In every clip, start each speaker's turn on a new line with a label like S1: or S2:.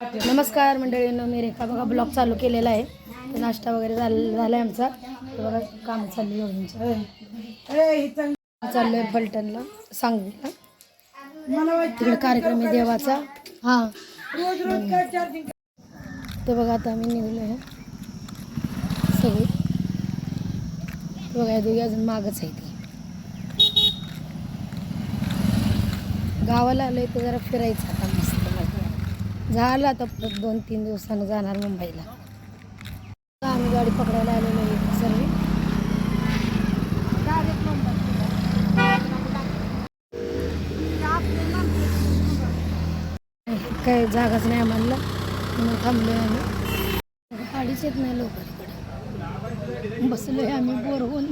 S1: नमस्कार मंडळींनो मी रेखा. बघा ब्लॉग चालू केलेला आहे. तर नाश्ता वगैरे झाला आहे आमचा. बघा काम चालली योगींचं चाललंय फलटणला सांगलीला तिकडे कार्यक्रम आहे देवाचा. हां. तर बघा आता आम्ही निघलो आहे. सगळे. बघा दोघी अजून मागच आहे ती गावाला आलोय तर जरा फिरायचं आता. झालं आता परत दोन तीन दिवसानं जाणार मुंबईला. आम्ही गाडी पकडायला आलेलो आहे सर्व. काय जागाच नाही म्हणलं म्हणून थांबलो आम्ही. गाडीच येत नाही लोक बसलो आहे आम्ही बोर होऊन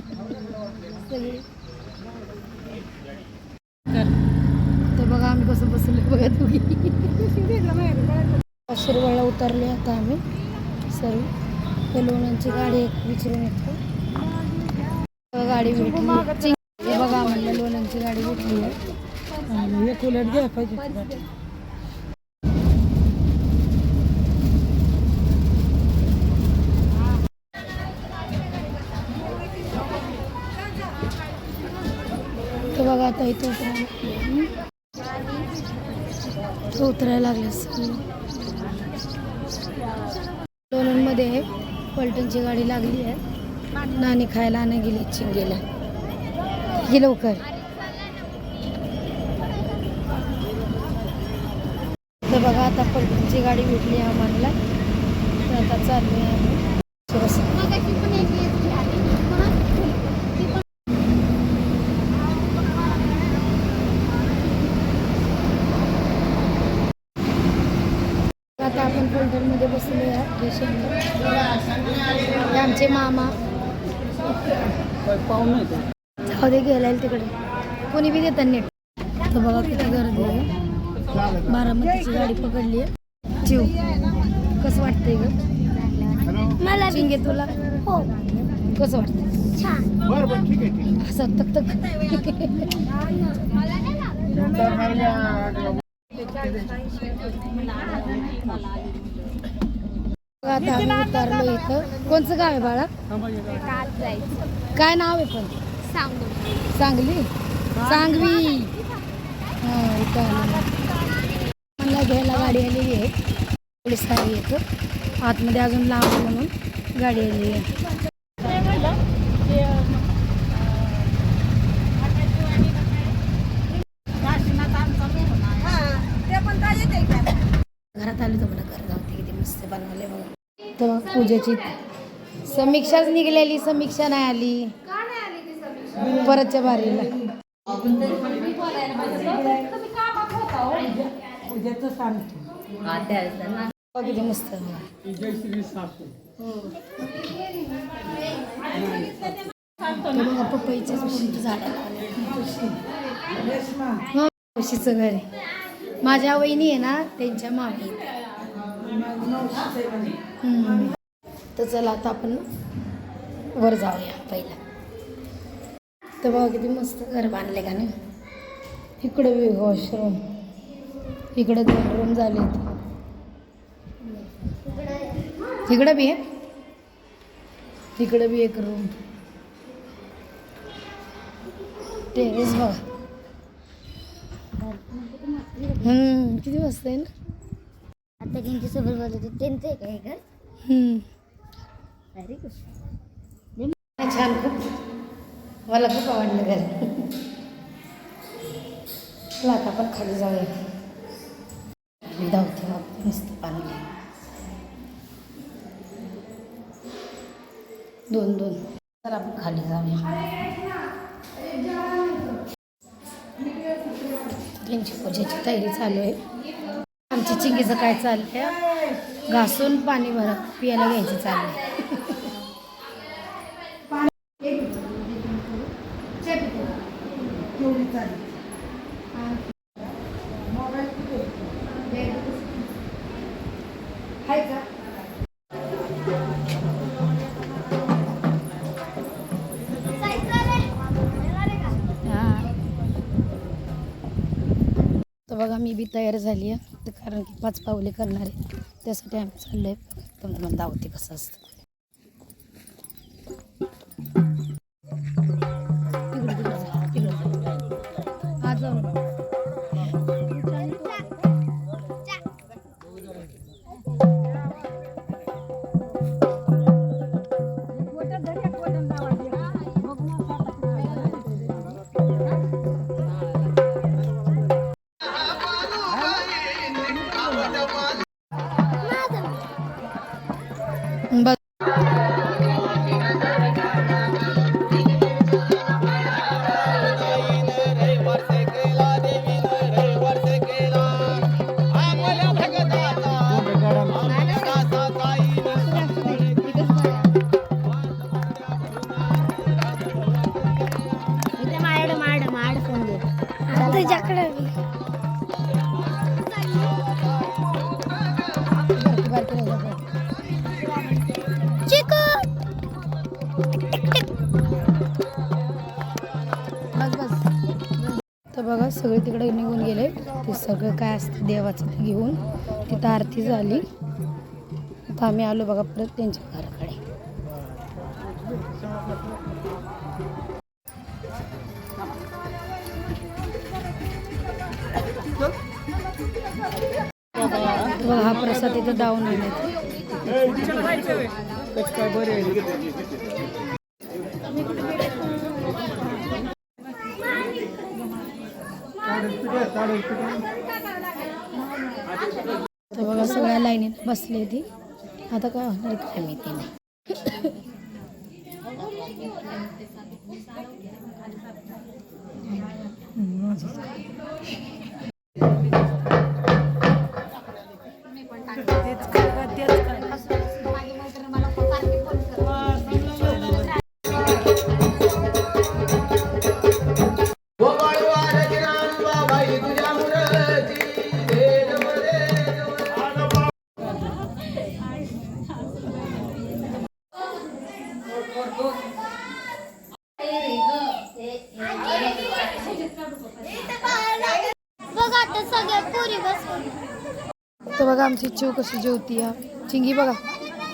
S1: सगळे. तर बघा आम्ही कसं बसलोय बघा तुम्ही शिरवळला उतरले आता आम्ही सर्व. ते लोणांची गाडी एक विचारून येतो. गाडी भेटली. हे बघा म्हणलं लोणांची गाडी भेटली. आहे एक उलट घ्या पाहिजे बघा आता इथं तो उतरायला लागल्यास लोणंदमध्ये पलटणची गाडी लागली आहे. नाणी खायला आणि गेली चिंगेला ये लवकर. तर बघा आता पलटणची गाडी भेटली आम्हाला. तर आता चालली आहे आम्ही थोडंसं फोल्डरमध्ये बसलो आमचे मामा. जाऊ दे गेलाय तिकडे. कोणी बी देतात नीट. तर बघा किती गर्दी आहे. बारामतीची गाडी पकडली आहे. जीव. कसं वाटतंय ग? मला चिंगे तुला? हो. कसं वाटतं छान. असं तक तक. आता आम्ही उतरलो इथं. कोणचं गाव आहे बाळा? काय नाव आहे पण? सांगली. सांगवी. हा आलो. मला घ्यायला गाडी आलेली आहे. पोलीस गाडी येतं आतमध्ये अजून लांब आहे म्हणून गाडी आलेली आहे. घरात आली तर मला घर जाऊते किती मस्त बनवले बघा तर पूजेची समीक्षाच निघलेली समीक्षा नाही आली. परतच्या बारीला. बघा मस्त. हो. पपईचे झाड घर आहे. माझ्या वहिनी आहे ना त्यांच्या मागे. हम्म. तर चला आता आपण वर जाऊया पहिला. तर बघा किती मस्त घर बांधले का नाही? इकडं बी वॉशरूम इकडं दोन रूम झाले तिकडं बी आहे तिकडं बी एक रूम टेरेस बघा. किती मस्त आहे ना?
S2: आता त्यांच्यासोबत बोलत होते. त्यांचं आहे काय घर. व्हेरी गुड
S1: छान खूप. मला खूप आवडलं घर. चला आता आपण खाली जाऊया. धावते मग मस्त पाणी दोन दोन. तर आपण खाली जाऊया. त्यांची पूजेची तयारी चालू आहे. आमची चिंगीचं काय चाललंय? घासून पाणी भर पियाला घ्यायचं चाललंय. तर बघा मी बी तयार झाली आहे लागतं कारण की पाच पावले करणार. आहे त्यासाठी आम्ही चाललो आहे तुम्हाला मला दावते कसं असतं. बस बस तर बघा सगळे तिकडे निघून गेले. ते सगळं काय असतं देवाचं ते घेऊन. तिथं आरती झाली. आता आम्ही आलो बघा परत त्यांच्या घराकडे. हा प्रसाद इथं दावून आले तर बघा सगळ्या लाईनीत बसले ती आता काय होणार काय माहिती नाही
S2: बघ
S1: बघा आमची चिव कशी जेवती या चिंगी बघा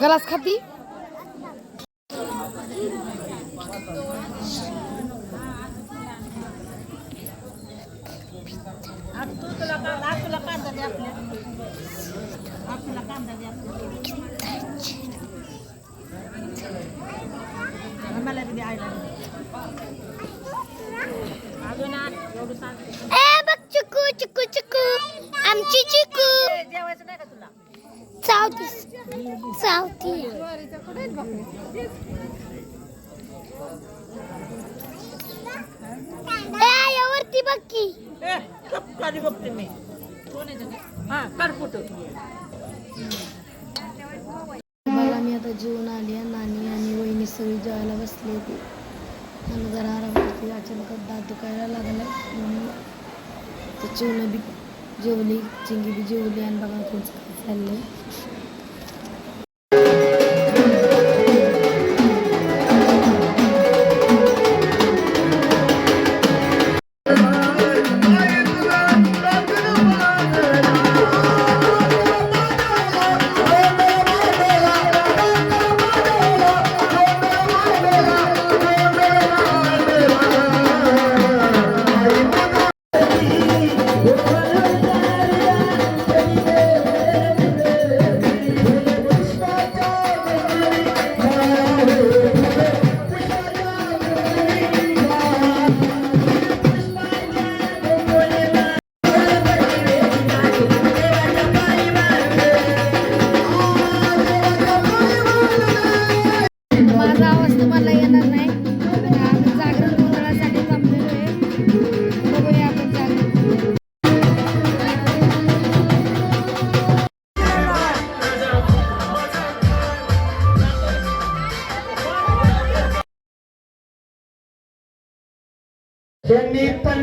S1: गलास खाती
S2: ए बघ चिकू चिकू चिकू आमची चिकू. चावती. ए यावरती बघ की.
S3: खाली बघते मी. हा काढ फोटो.
S1: बघा मी आता जेवण आली आहे नानी आणि वहिनी सगळी जेवायला बसली होती. आणि जरा आराम करते अचानक दात दुखायला लागला म्हणून चिवनं बी जेवली चिंगी बी जेवली आणि बघा त्यांचं काय चाललंय.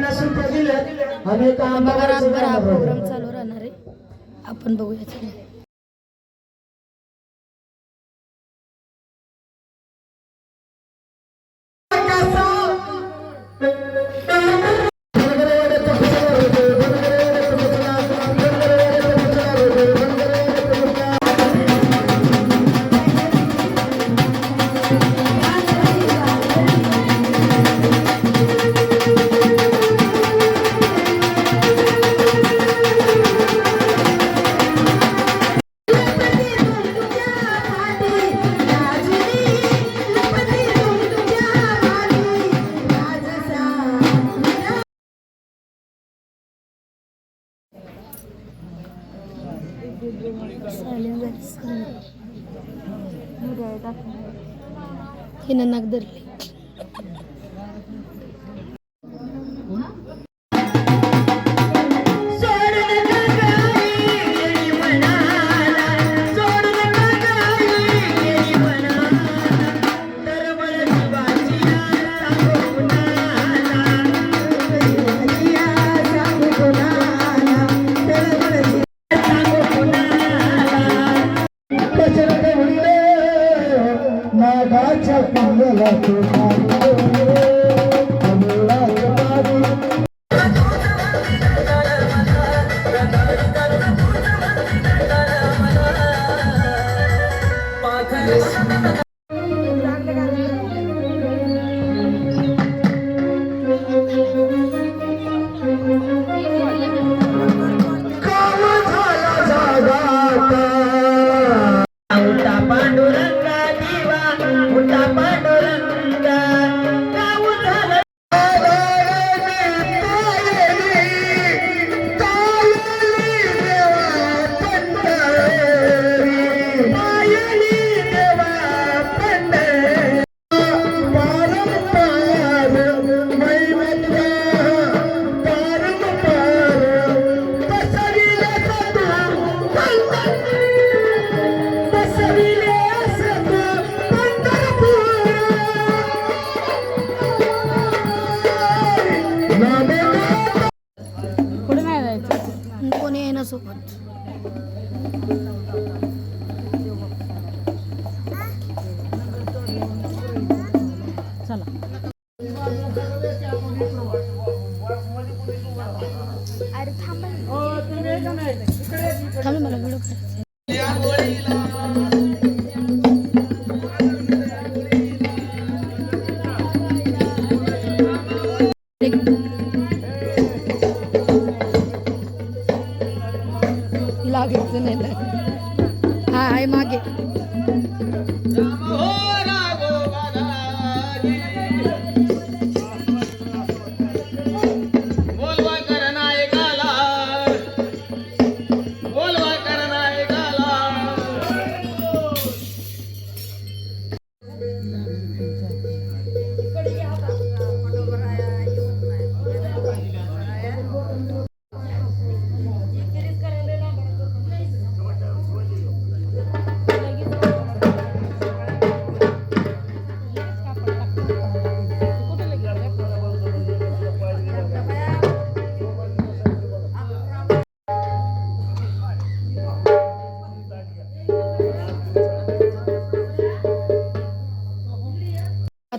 S4: पन्नास रुपये दिले आणि एका
S1: बघा
S4: आंबागाचं
S1: रातभर हा
S4: गाणं
S1: प्रोग्राम
S4: बघा.
S1: चालू राहणार आहे. आपण बघूया चला.
S4: ಏನನ್ನಾಗದಿರಲಿ सोबत.
S3: चला.
S4: थांब मला व्हिडिओ करायचा लागायचं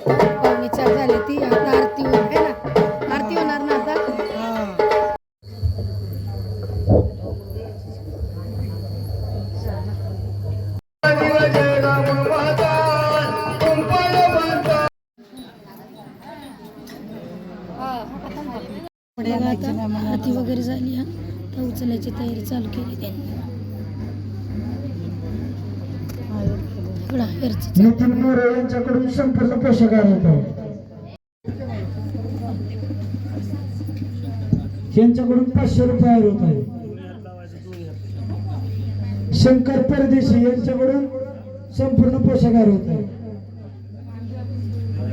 S4: आता
S1: नितीन मोरे यांच्याकडून संपूर्ण पोषकार होत. यांच्याकडून पाचशे रुपये होत आहे. शंकर परदेशी यांच्याकडून संपूर्ण पोषकार होत आहे.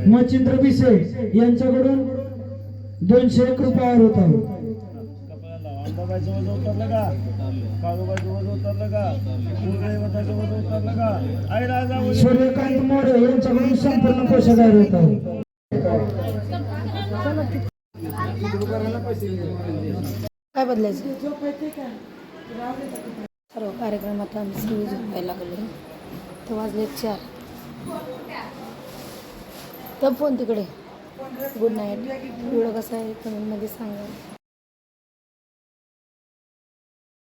S1: मच्छिंद्र बिसे यांच्याकडून दोनशे एक रुपयावर होत आहे.
S5: अंबाबाईचं वजन उतरलं का? काळूबाईचं वजन उतरलं का? कुलदैवताचं वजन उतरलं का? आई राजा
S1: सूर्यकांत मोरे यांच्याकडून संपूर्ण पोषकार होत आहे
S4: काय बदलायचं? सर्व कार्यक्रमात आम्ही सगळी झोपायला लागलो. तर वाजले चार. तर फोन तिकडे. गुड नाईट व्हिडिओ कसा आहे? कमेंटमध्ये सांगा.